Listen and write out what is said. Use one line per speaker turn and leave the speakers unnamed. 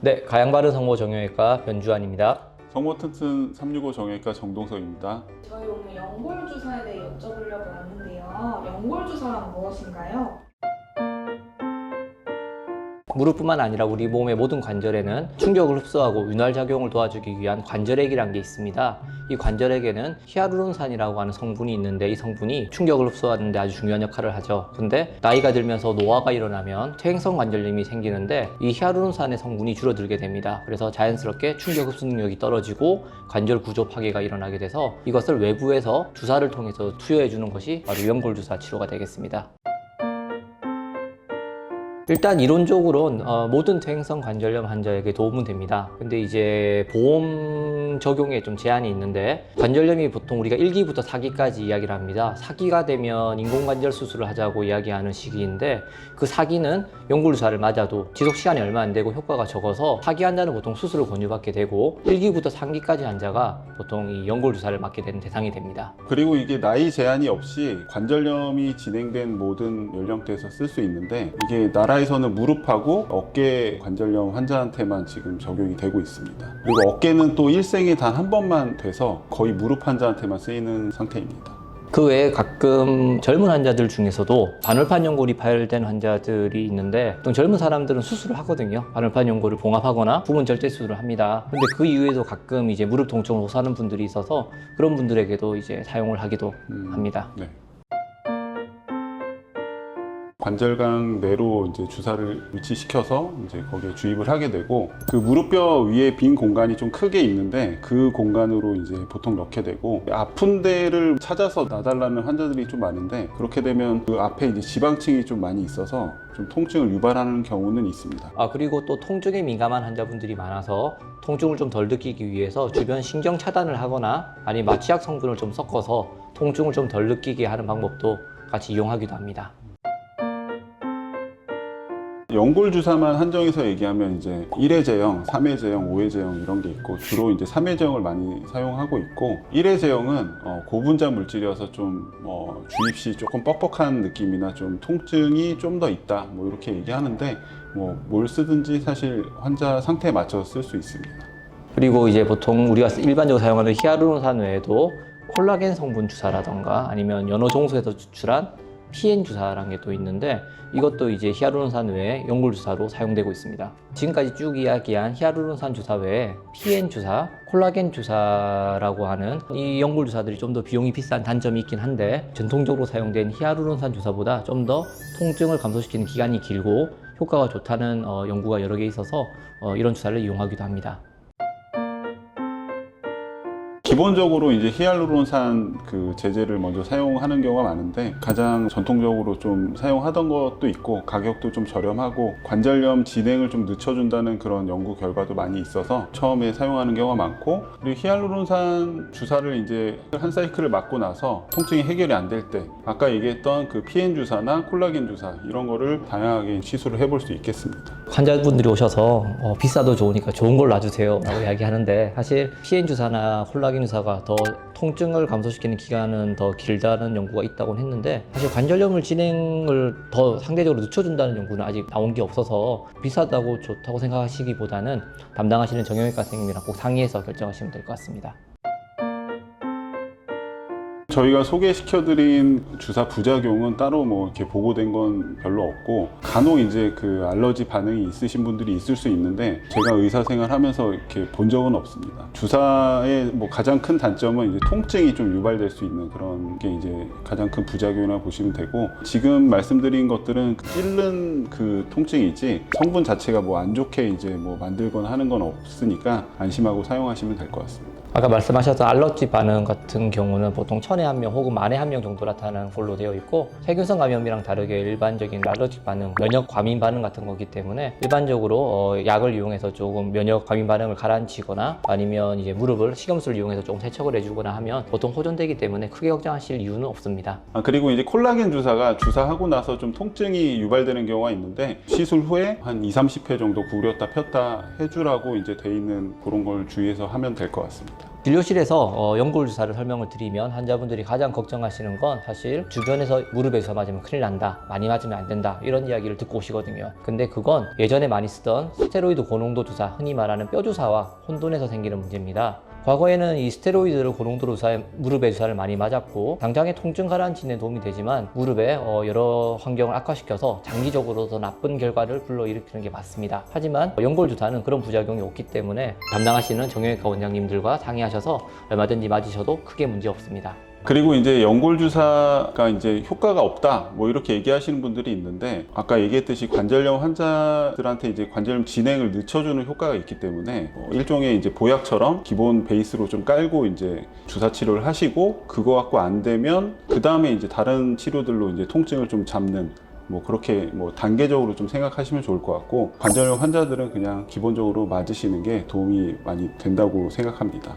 네, 가양바른 성모 정형외과 변주환입니다.
성모 튼튼 365 정형외과 정동석입니다.
저희 오늘 연골 주사에 대해 여쭤보려고 왔는데요. 연골 주사란 무엇인가요?
무릎뿐만 아니라 우리 몸의 모든 관절에는 충격을 흡수하고 윤활 작용을 도와주기 위한 관절액이라는 게 있습니다. 이 관절액에는 히아루론산이라고 하는 성분이 있는데 이 성분이 충격을 흡수하는데 아주 중요한 역할을 하죠. 근데 나이가 들면서 노화가 일어나면 퇴행성 관절염이 생기는데 이 히아루론산의 성분이 줄어들게 됩니다. 그래서 자연스럽게 충격 흡수 능력이 떨어지고 관절 구조 파괴가 일어나게 돼서 이것을 외부에서 주사를 통해서 투여해 주는 것이 바로 연골 주사 치료가 되겠습니다. 일단 이론적으로는 어, 모든 퇴행성 관절염 환자에게 도움은 됩니다. 근데 이제 보험 적용에 좀 제한이 있는데 관절염이 보통 우리가 1기부터 4기까지 이야기를 합니다. 4기가 되면 인공관절 수술을 하자고 이야기하는 시기인데 그 4기는 연골주사를 맞아도 지속 시간이 얼마 안 되고 효과가 적어서 4기 환자는 보통 수술을 권유받게 되고 1기부터 3기까지 환자가 보통 이 연골주사를 맞게 되는 대상이 됩니다.
그리고 이게 나이 제한이 없이 관절염이 진행된 모든 연령대에서 쓸 수 있는데 이게 나라 에서는 무릎하고 어깨 관절염 환자한테만 지금 적용이 되고 있습니다. 그리고 어깨는 또 일생에 단 한 번만 돼서 거의 무릎 환자한테만 쓰이는 상태입니다.
그 외에 가끔 젊은 환자들 중에서도 반월판 연골이 파열된 환자들이 있는데 보통 젊은 사람들은 수술을 하거든요. 반월판 연골을 봉합하거나 부분 절제 수술을 합니다. 근데 그 이후에도 가끔 이제 무릎 통증을 호소하는 분들이 있어서 그런 분들에게도 이제 사용을 하기도
음,
합니다.
네. 관절강 내로 이제 주사를 위치시켜서 이제 거기에 주입을 하게 되고 그 무릎뼈 위에 빈 공간이 좀 크게 있는데 그 공간으로 이제 보통 넣게 되고 아픈 데를 찾아서 놔달라는 환자들이 좀 많은데 그렇게 되면 그 앞에 이제 지방층이 좀 많이 있어서 좀 통증을 유발하는 경우는 있습니다.
아 그리고 또 통증에 민감한 환자분들이 많아서 통증을 좀 덜 느끼기 위해서 주변 신경 차단을 하거나 아니면 마취약 성분을 좀 섞어서 통증을 좀 덜 느끼게 하는 방법도 같이 이용하기도 합니다.
연골 주사만 한정해서 얘기하면 이제 1회 제형, 3회 제형, 5회 제형 이런 게 있고 주로 이제 3회 제형을 많이 사용하고 있고 1회 제형은 어, 고분자 물질이어서 좀 어, 주입 시 조금 뻑뻑한 느낌이나 좀 통증이 좀 더 있다 뭐 이렇게 얘기하는데 뭐 뭘 쓰든지 사실 환자 상태에 맞춰서 쓸 수 있습니다.
그리고 이제 보통 우리가 일반적으로 사용하는 히아루론산 외에도 콜라겐 성분 주사라던가 아니면 연어 종소에서 추출한 PN 주사라는 게 또 있는데 이것도 이제 히아루론산 외에 연골 주사로 사용되고 있습니다. 지금까지 쭉 이야기한 히아루론산 주사 외에 PN 주사, 콜라겐 주사라고 하는 이 연골 주사들이 좀 더 비용이 비싼 단점이 있긴 한데 전통적으로 사용된 히아루론산 주사보다 좀 더 통증을 감소시키는 기간이 길고 효과가 좋다는 어, 연구가 여러 개 있어서 어, 이런 주사를 이용하기도 합니다.
기본적으로 이제 히알루론산 그 제제를 먼저 사용하는 경우가 많은데 가장 전통적으로 좀 사용하던 것도 있고 가격도 좀 저렴하고 관절염 진행을 좀 늦춰준다는 그런 연구 결과도 많이 있어서 처음에 사용하는 경우가 많고 그리고 히알루론산 주사를 이제 한 사이클을 맞고 나서 통증이 해결이 안 될 때 아까 얘기했던 그 PN 주사나 콜라겐 주사 이런 거를 다양하게 시술을 해볼 수 있겠습니다.
환자분들이 오셔서 어, 비싸도 좋으니까 좋은 걸 놔주세요 라고 이야기하는데 사실 PN 주사나 콜라겐 주사가 더 통증을 감소시키는 기간은 더 길다는 연구가 있다고 했는데 사실 관절염을 진행을 더 상대적으로 늦춰준다는 연구는 아직 나온 게 없어서 비싸다고 좋다고 생각하시기보다는 담당하시는 정형외과 선생님이랑 꼭 상의해서 결정하시면 될 것 같습니다.
저희가 소개시켜드린 주사 부작용은 따로 뭐 이렇게 보고된 건 별로 없고 간혹 이제 그 알러지 반응이 있으신 분들이 있을 수 있는데 제가 의사 생활하면서 이렇게 본 적은 없습니다. 주사의 뭐 가장 큰 단점은 이제 통증이 좀 유발될 수 있는 그런 게 이제 가장 큰 부작용이라고 보시면 되고 지금 말씀드린 것들은 찔른 그 통증이지 성분 자체가 뭐 안 좋게 이제 뭐 만들거나 하는 건 없으니까 안심하고 사용하시면 될 것 같습니다.
아까 말씀하셨던 알러지 반응 같은 경우는 보통 천에 한 명 혹은 만에 한 명 정도 나타나는 걸로 되어 있고 세균성 감염이랑 다르게 일반적인 알러지 반응, 면역 과민 반응 같은 거기 때문에 일반적으로 어, 약을 이용해서 조금 면역 과민 반응을 가라앉히거나 아니면 이제 무릎을 식염수를 이용해서 조금 세척을 해주거나 하면 보통 호전되기 때문에 크게 걱정하실 이유는 없습니다.
아, 그리고 이제 콜라겐 주사가 주사하고 나서 좀 통증이 유발되는 경우가 있는데 시술 후에 한 2, 30회 정도 구렸다 폈다 해주라고 이제 돼 있는 그런 걸 주의해서 하면 될 것 같습니다.
진료실에서 어, 연골 주사를 설명을 드리면 환자분들이 가장 걱정하시는 건 사실 주변에서 무릎에 주사 맞으면 큰일 난다, 많이 맞으면 안 된다 이런 이야기를 듣고 오시거든요. 근데 그건 예전에 많이 쓰던 스테로이드 고농도 주사, 흔히 말하는 뼈 주사와 혼돈해서 생기는 문제입니다. 과거에는 이 스테로이드를 고농도로 주사에 무릎에 주사를 많이 맞았고 당장의 통증 가라앉히는 데 도움이 되지만 무릎에 어, 여러 환경을 악화시켜서 장기적으로 더 나쁜 결과를 불러일으키는 게 맞습니다. 하지만 연골 주사는 그런 부작용이 없기 때문에 담당하시는 정형외과 원장님들과 상의하셔서 얼마든지 맞으셔도 크게 문제 없습니다.
그리고 이제 연골 주사가 이제 효과가 없다 뭐 이렇게 얘기하시는 분들이 있는데 아까 얘기했듯이 관절염 환자들한테 이제 관절염 진행을 늦춰주는 효과가 있기 때문에 어, 일종의 이제 보약처럼 기본 베이스로 좀 깔고 이제 주사 치료를 하시고 그거 갖고 안 되면 그 다음에 이제 다른 치료들로 이제 통증을 좀 잡는 뭐 그렇게 뭐 단계적으로 좀 생각하시면 좋을 것 같고 관절염 환자들은 그냥 기본적으로 맞으시는 게 도움이 많이 된다고 생각합니다.